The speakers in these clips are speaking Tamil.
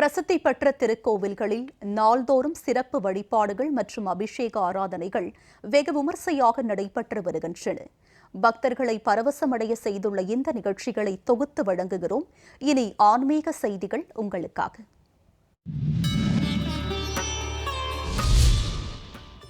பிரசித்தி பெற்ற திருக்கோவில்களில் நாள்தோறும் சிறப்பு வழிபாடுகள் மற்றும் அபிஷேக ஆராதனைகள் வெகு விமர்சையாக நடைபெற்று வருகின்றன. பக்தர்களை பரவசமடைய செய்துள்ள இந்த நிகழ்ச்சிகளை தொகுத்து வழங்குகிறோம். இனி ஆன்மீக செய்திகள் உங்களுக்காக.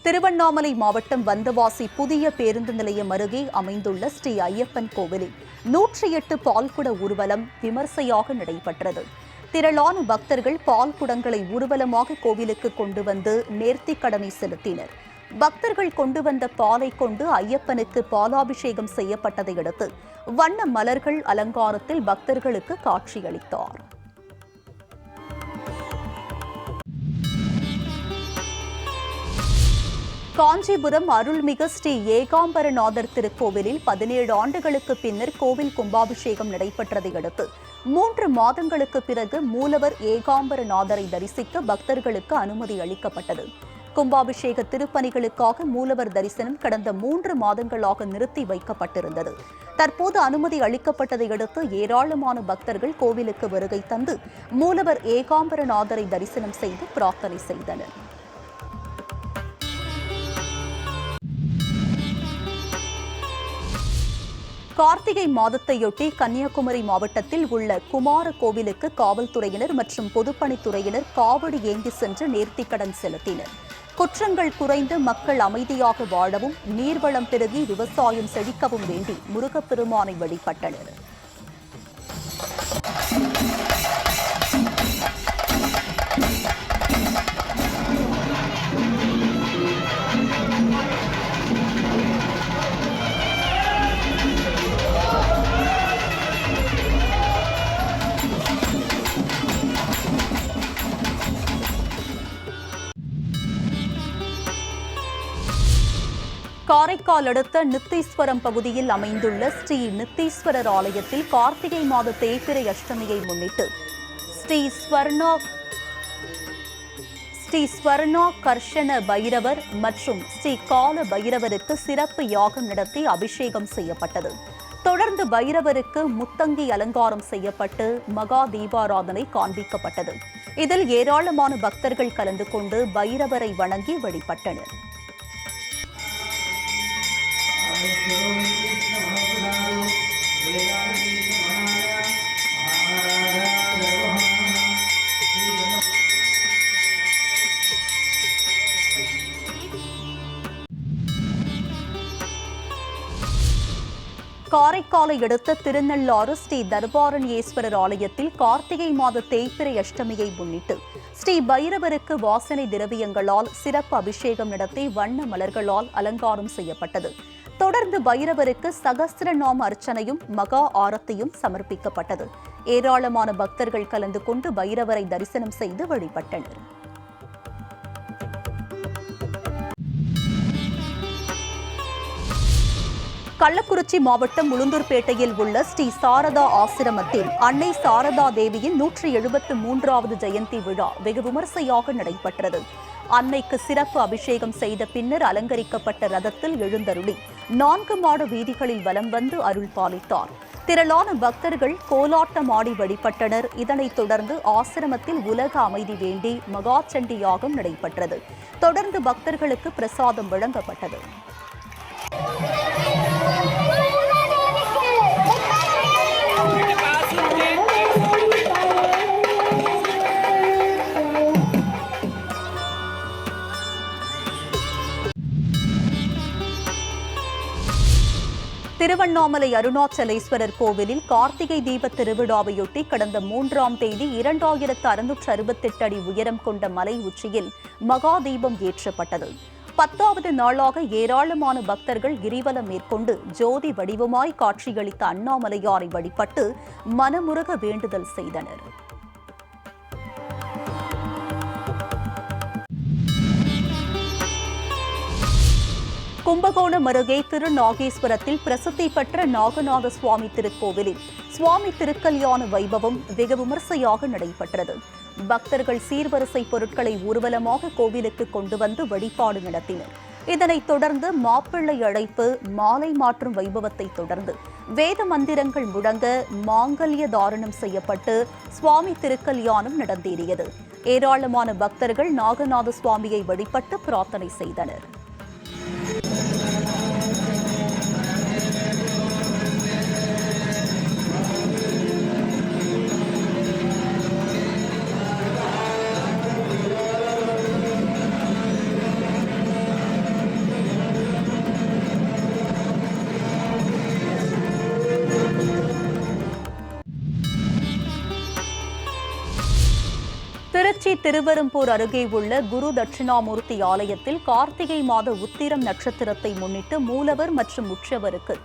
திருவண்ணாமலை மாவட்டம் வந்தவாசி புதிய பேருந்து நிலையம் அருகே அமைந்துள்ள ஸ்ரீ ஐயப்பன் கோவிலில் நூற்றி எட்டு பால்குட ஊர்வலம் விமர்சையாக நடைபெற்றது. திரளான பக்தர்கள் பால் குடங்களை ஊர்வலமாக கோவிலுக்கு கொண்டு வந்து நேர்த்திக் கடனை செலுத்தினர். பக்தர்கள் கொண்டு வந்த பாலை கொண்டு ஐயப்பனுக்கு பாலாபிஷேகம் செய்யப்பட்டதை அடுத்து வண்ண மலர்கள் அலங்காரத்தில் பக்தர்களுக்கு காட்சியளித்தார். காஞ்சிபுரம் அருள்மிகு ஸ்ரீ ஏகாம்பரநாதர் திருக்கோவிலில் பதினேழு ஆண்டுகளுக்கு பின்னர் கோவில் கும்பாபிஷேகம் நடைபெற்றதை அடுத்து மூன்று மாதங்களுக்கு பிறகு மூலவர் ஏகாம்பரநாதரை தரிசிக்க பக்தர்களுக்கு அனுமதி அளிக்கப்பட்டது. கும்பாபிஷேக திருப்பணிகளுக்காக மூலவர் தரிசனம் கடந்த மூன்று மாதங்களாக நிறுத்தி வைக்கப்பட்டிருந்தது. தற்போது அனுமதி அளிக்கப்பட்டதை அடுத்து ஏராளமான பக்தர்கள் கோவிலுக்கு வருகை தந்து மூலவர் ஏகாம்பரநாதரை தரிசனம் செய்து பிரார்த்தனை செய்தனர். கார்த்திகை மாதத்தையொட்டி கன்னியாகுமரி மாவட்டத்தில் உள்ள குமார கோவிலுக்கு காவல்துறையினர் மற்றும் பொதுப்பணித்துறையினர் காவடி ஏந்தி சென்று நேர்த்திக்கடன் செலுத்தினர். குற்றங்கள் குறைந்து மக்கள் அமைதியாக வாழவும் நீர்வளம் பெருகி விவசாயம் செழிக்கவும் வேண்டி முருகப்பெருமானை வழிபட்டனர். காரைக்கால் அடுத்த நித்தீஸ்வரம் பகுதியில் அமைந்துள்ள ஸ்ரீ நித்தீஸ்வரர் ஆலயத்தில் கார்த்திகை மாத தேய்பிரை அஷ்டமியை முன்னிட்டு ஸ்ரீ ஸ்வர்ணா ஸ்ரீ ஸ்வர்ணா கர்ஷண பைரவர் மற்றும் ஸ்ரீ கால பைரவருக்கு சிறப்பு யாகம் நடத்தி அபிஷேகம் செய்யப்பட்டது. தொடர்ந்து பைரவருக்கு முத்தங்கி அலங்காரம் செய்யப்பட்டு மகா தீபாராதனை காண்பிக்கப்பட்டது. இதில் ஏராளமான பக்தர்கள் கலந்து கொண்டு பைரவரை வணங்கி வழிபட்டனர். காரைக்காலை அடுத்த திருநள்ளாறு ஸ்ரீ தர்பாரண்யேஸ்வரர் ஆலயத்தில் கார்த்திகை மாத தேய்பிரை அஷ்டமியை முன்னிட்டு ஸ்ரீ பைரவருக்கு வாசனை திரவியங்களால் சிறப்பு அபிஷேகம் நடத்தி வண்ண மலர்களால் அலங்காரம் செய்யப்பட்டது. தொடர்ந்து பைரவருக்கு சகஸ்திர சகஸ்திரநாம அர்ச்சனையும் மகா ஆரத்தியும் சமர்ப்பிக்கப்பட்டது. ஏராளமான பக்தர்கள் கலந்து கொண்டு பைரவரை தரிசனம் செய்து வழிபட்டனர். கள்ளக்குறிச்சி மாவட்டம் உளுந்தூர்பேட்டையில் உள்ள ஸ்ரீ சாரதா ஆசிரமத்தில் அன்னை சாரதா தேவியின் நூற்றி எழுபத்து மூன்றாவது ஜெயந்தி விழா வெகு விமரிசையாக நடைபெற்றது. அன்னைக்கு சிறப்பு அபிஷேகம் செய்த பின்னர் அலங்கரிக்கப்பட்ட ரதத்தில் எழுந்தருளி நான்கு மாட வீதிகளில் வலம் வந்து அருள் பாலித்தார். திரளான பக்தர்கள் கோலாட்டமாடி வழிபட்டனர். இதனைத் தொடர்ந்து ஆசிரமத்தில் உலக அமைதி வேண்டி மகாச்சண்டி யாகம் நடைபெற்றது. தொடர்ந்து பக்தர்களுக்கு பிரசாதம் வழங்கப்பட்டது. திருவண்ணாமலை அருணாச்சலேஸ்வரர் கோவிலில் கார்த்திகை தீப திருவிழாவையொட்டி கடந்த மூன்றாம் தேதி இரண்டாயிரத்து அறுநூற்று அறுபத்தெட்டு அடி உயரம் கொண்ட மலை உச்சியில் மகா தீபம் ஏற்றப்பட்டது. பத்தாவது நாளாக ஏராளமான பக்தர்கள் கிரிவலம் மேற்கொண்டு ஜோதி வடிவமாய் காட்சியளித்த அண்ணாமலையாரை வழிபட்டு மனமுருக வேண்டுதல் செய்தனர். கும்பகோணம் அருகே திருநாகேஸ்வரத்தில் பிரசித்தி பெற்ற நாகநாத சுவாமி திருக்கோவிலில் சுவாமி திருக்கல்யாண வைபவம் வெகு விமர்சையாக நடைபெற்றது. பக்தர்கள் சீர்வரிசை பொருட்களை ஊர்வலமாக கோவிலுக்கு கொண்டு வந்து வழிபாடு நடத்தினர். இதனைத் தொடர்ந்து மாப்பிள்ளை அழைப்பு மாலை மாற்றும் வைபவத்தை தொடர்ந்து வேத மந்திரங்கள் முழங்க மாங்கல்ய தாரணம் செய்யப்பட்டு சுவாமி திருக்கல்யாணம் நடந்தேறியது. ஏராளமான பக்தர்கள் நாகநாத சுவாமியை வழிபட்டு பிரார்த்தனை செய்தனர். திருச்சி திருவெரும்பூர் அருகே உள்ள குரு தட்சிணாமூர்த்தி ஆலயத்தில் கார்த்திகை மாத உத்திரம் நட்சத்திரத்தை முன்னிட்டு மூலவர் மற்றும் உற்றவருக்கு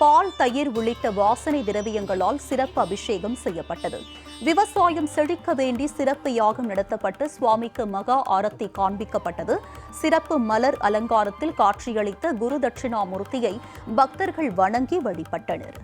பால் தயிர் உள்ளிட்ட வாசனை திரவியங்களால் சிறப்பு அபிஷேகம் செய்யப்பட்டது. விவசாயம் செழிக்க வேண்டி சிறப்பு யாகம் நடத்தப்பட்டு சுவாமிக்கு மகா ஆரத்தி காண்பிக்கப்பட்டது. சிறப்பு மலர் அலங்காரத்தில் காட்சியளித்த குரு தட்சிணாமூர்த்தியை பக்தர்கள் வணங்கி வழிபட்டனர்.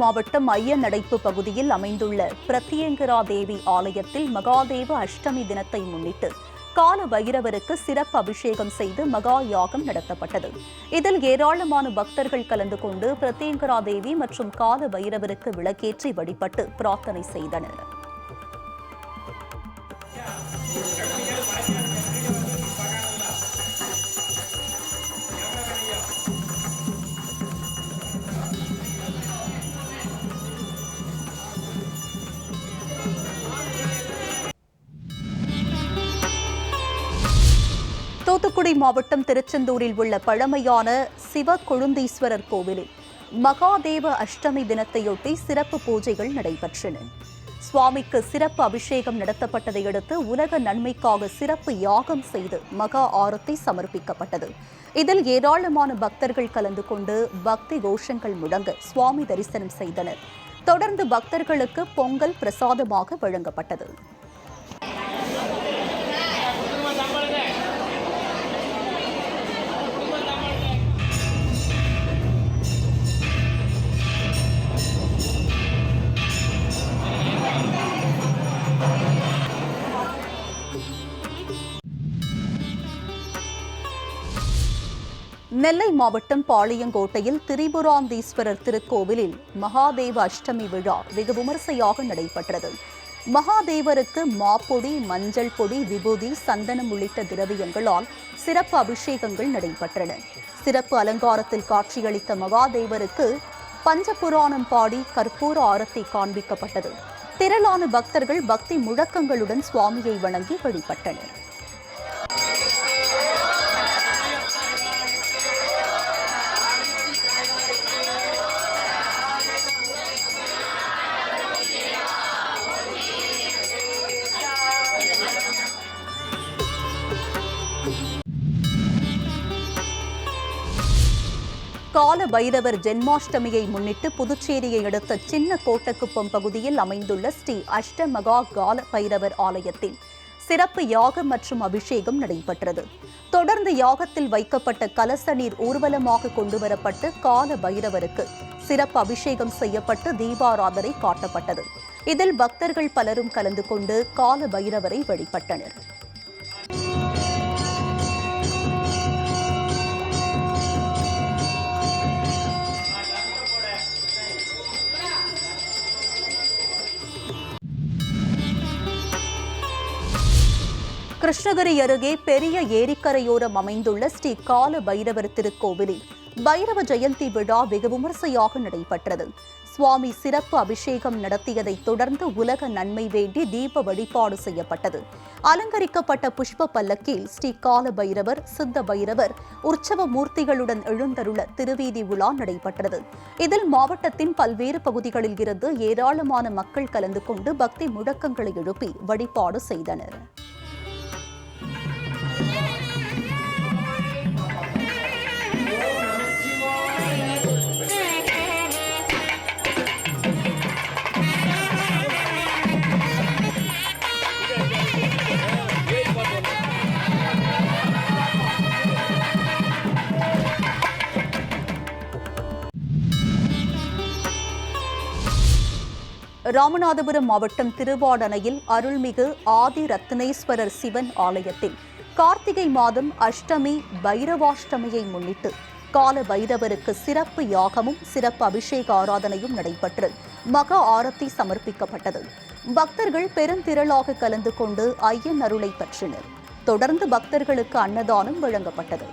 மாவட்டம் ஐயநடைப்பு பகுதியில் அமைந்துள்ள பிரத்யங்கரா தேவி ஆலயத்தில் மகாதேவ அஷ்டமி தினத்தை முன்னிட்டு கால பைரவருக்கு சிறப்பு அபிஷேகம் செய்து மகா யாகம் நடத்தப்பட்டது. இதில் ஏராளமான பக்தர்கள் கலந்து கொண்டு பிரத்யங்கரா தேவி மற்றும் கால பைரவருக்கு விளக்கேற்றி வழிபட்டு பிரார்த்தனை செய்தனர். தூத்துக்குடி மாவட்டம் திருச்செந்தூரில் உள்ள பழமையான சிவ கொழுந்தீஸ்வரர் கோவிலில் மகாதேவ அஷ்டமி தினத்தையொட்டி சிறப்பு பூஜைகள் நடைபெற்றன. சுவாமிக்கு சிறப்பு அபிஷேகம் நடத்தப்பட்டதை அடுத்து உலக நன்மைக்காக சிறப்பு யாகம் செய்து மகா ஆரத்தை சமர்ப்பிக்கப்பட்டது. இதில் ஏராளமான பக்தர்கள் கலந்து கொண்டு பக்தி கோஷங்கள் முழங்க சுவாமி தரிசனம் செய்தனர். தொடர்ந்து பக்தர்களுக்கு பொங்கல் பிரசாதமாக வழங்கப்பட்டது. நெல்லை மாவட்டம் பாளையங்கோட்டையில் திரிபுராந்தீஸ்வரர் திருக்கோவிலில் மகாதேவ அஷ்டமி விழா வெகு விமரிசையாக நடைபெற்றது. மகாதேவருக்கு மாப்பொடி மஞ்சள் பொடி விபூதி சந்தனம் உள்ளிட்ட திரவியங்களால் சிறப்பு அபிஷேகங்கள் நடைபெற்றன. சிறப்பு அலங்காரத்தில் காட்சியளித்த மகாதேவருக்கு பஞ்சபுராணம் பாடி கற்பூர ஆரத்தி காண்பிக்கப்பட்டது. திரளான பக்தர்கள் பக்தி முழக்கங்களுடன் சுவாமியை வணங்கி வழிபட்டனர். கால பைரவர் ஜென்மாஷ்டமியை முன்னிட்டு புதுச்சேரியை அடுத்த சின்ன கோட்டக்குப்பம் பகுதியில் அமைந்துள்ள ஸ்ரீ அஷ்டமகா கால பைரவர் ஆலயத்தில் சிறப்பு யாகம் மற்றும் அபிஷேகம் நடைபெற்றது. தொடர்ந்து யாகத்தில் வைக்கப்பட்ட கலச நீர் ஊர்வலமாக கொண்டுவரப்பட்டு கால பைரவருக்கு சிறப்பு அபிஷேகம் செய்யப்பட்டு தீபாராதனை காட்டப்பட்டது. இதில் பக்தர்கள் பலரும் கலந்து கொண்டு கால பைரவரை வழிபட்டனர். கிருஷ்ணகிரி அருகே பெரிய ஏரிக்கரையோரம் அமைந்துள்ள ஸ்ரீ கால பைரவர் திருக்கோவிலில் பைரவ ஜெயந்தி விழா வெகு விமரிசையாக நடைபெற்றது. சுவாமி சிறப்பு அபிஷேகம் நடத்தியதைத் தொடர்ந்து உலக நன்மை வேண்டி தீப வழிபாடு செய்யப்பட்டது. அலங்கரிக்கப்பட்ட புஷ்ப பல்லக்கில் ஸ்ரீ கால பைரவர் சித்த பைரவர் உற்சவ மூர்த்திகளுடன் எழுந்தருள திருவீதி உலா நடைபெற்றது. இதில் மாவட்டத்தின் பல்வேறு பகுதிகளில் இருந்து ஏராளமான மக்கள் கலந்து கொண்டு பக்தி முழக்கங்களை எழுப்பி வழிபாடு செய்தனர். ராமநாதபுரம் மாவட்டம் திருவாடனையில் அருள்மிகு ஆதி ரத்னேஸ்வரர் சிவன் ஆலயத்தில் கார்த்திகை மாதம் அஷ்டமி பைரவாஷ்டமியை முன்னிட்டு கால பைரவருக்கு சிறப்பு யாகமும் சிறப்பு அபிஷேக ஆராதனையும் நடைபெற்று மகா ஆரத்தி சமர்ப்பிக்கப்பட்டது. பக்தர்கள் பெருந்திரளாக கலந்து கொண்டு ஐயன் அருளை பெற்றனர். தொடர்ந்து பக்தர்களுக்கு அன்னதானம் வழங்கப்பட்டது.